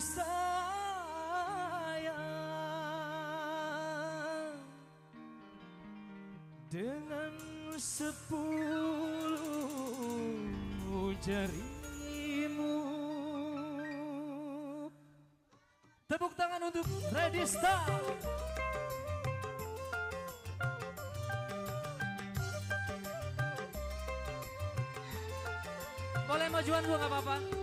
sayang dengan sepuluh jarimu. Tepuk tangan untuk Redista. Boleh majuan gua nggak apa-apa.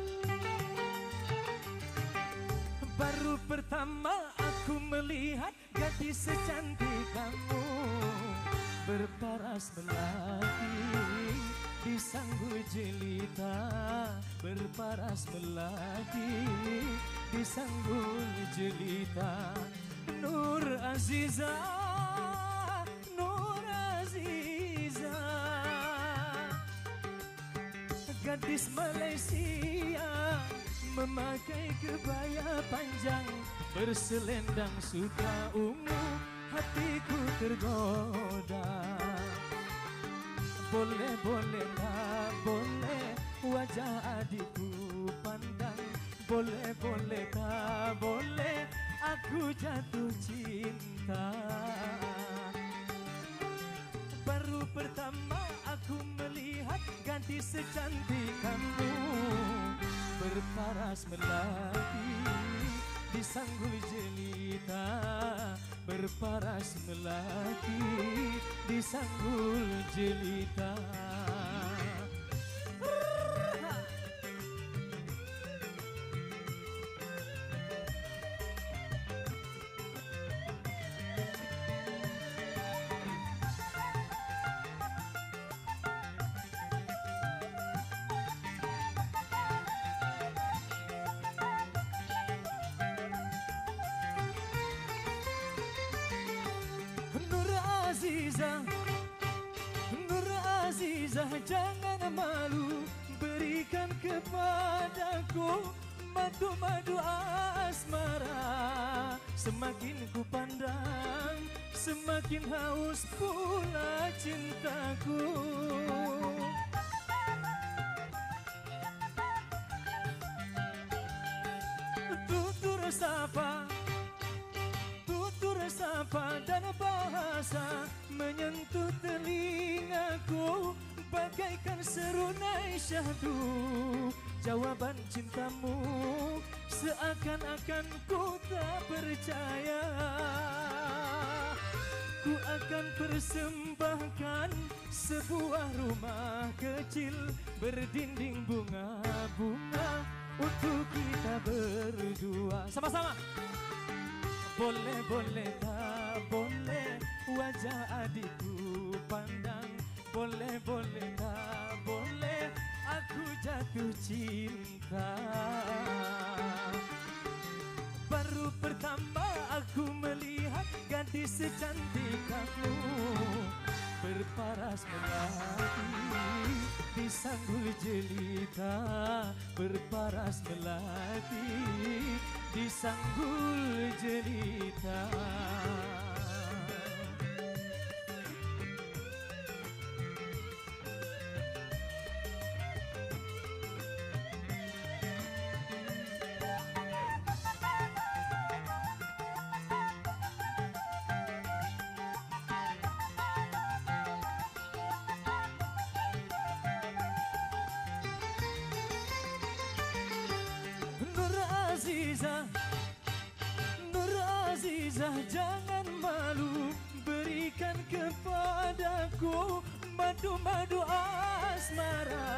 Baru pertama aku melihat gadis secantik kamu. Berparas melati di sanggul jelita. Berparas melati di sanggul jelita. Nur Aziza, Nur Aziza. Gadis Malaysia Memakai kebaya panjang Berselendang suka ungu Hatiku tergoda. Boleh, boleh, tak boleh Wajah adikku pandang Boleh, boleh, tak boleh Aku jatuh cinta. Baru pertama aku melihat gadis secantik kamu Berparas melati di sanggul jelita Berparas melati di sanggul jelita jangan malu Berikan kepadaku Madu-madu asmara. Semakin ku pandang Semakin haus pula cintaku. Tutur sapa tutur sapa dan bahasa menyentuh telingaku bagaikan serunai syahdu. Jawaban cintamu seakan-akan ku tak percaya. Ku akan persembahkan sebuah rumah kecil berdinding bunga-bunga untuk kita berdua. Sama-sama. Boleh, boleh, tak boleh. Wajah adikku Boleh, boleh, tak boleh Aku jatuh cinta Baru pertama aku melihat Gadis secantik kamu Berparas melati Di sanggul jelita Berparas melati Di sanggul jelita Jangan malu Berikan kepadaku Madu-madu asmara.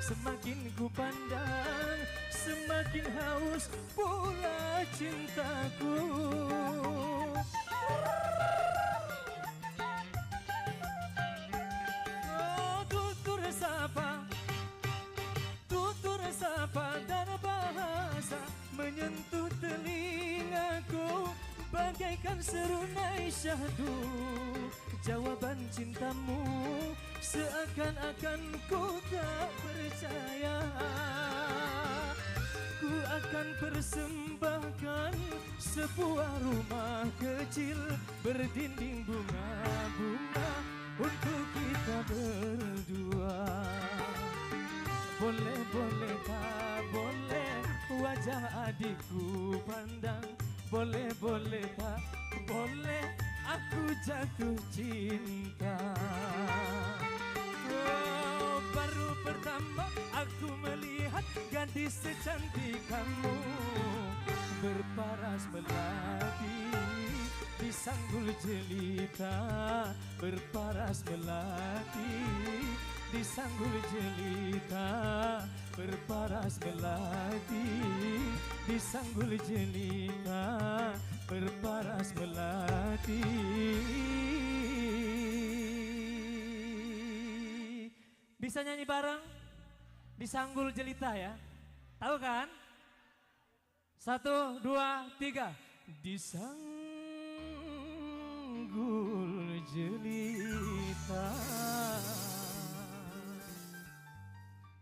Semakin ku pandang Semakin haus pula cintaku Bagaikan serunai syahdu Jawaban cintamu seakan-akan ku tak percaya. Ku akan persembahkan sebuah rumah kecil Berdinding bunga-bunga untuk kita berdua. Boleh, boleh, tak boleh wajah adikku pandang Boleh boleh tak boleh aku jatuh cinta. Oh baru pertama aku melihat gadis secantik kamu Berparas melati di sanggul jelita. Berparas melati disanggul jelita berparas melati disanggul jelita berparas melati bisa nyanyi bareng? Disanggul jelita ya. Tahu kan? Satu dua tiga. Disanggul jelita.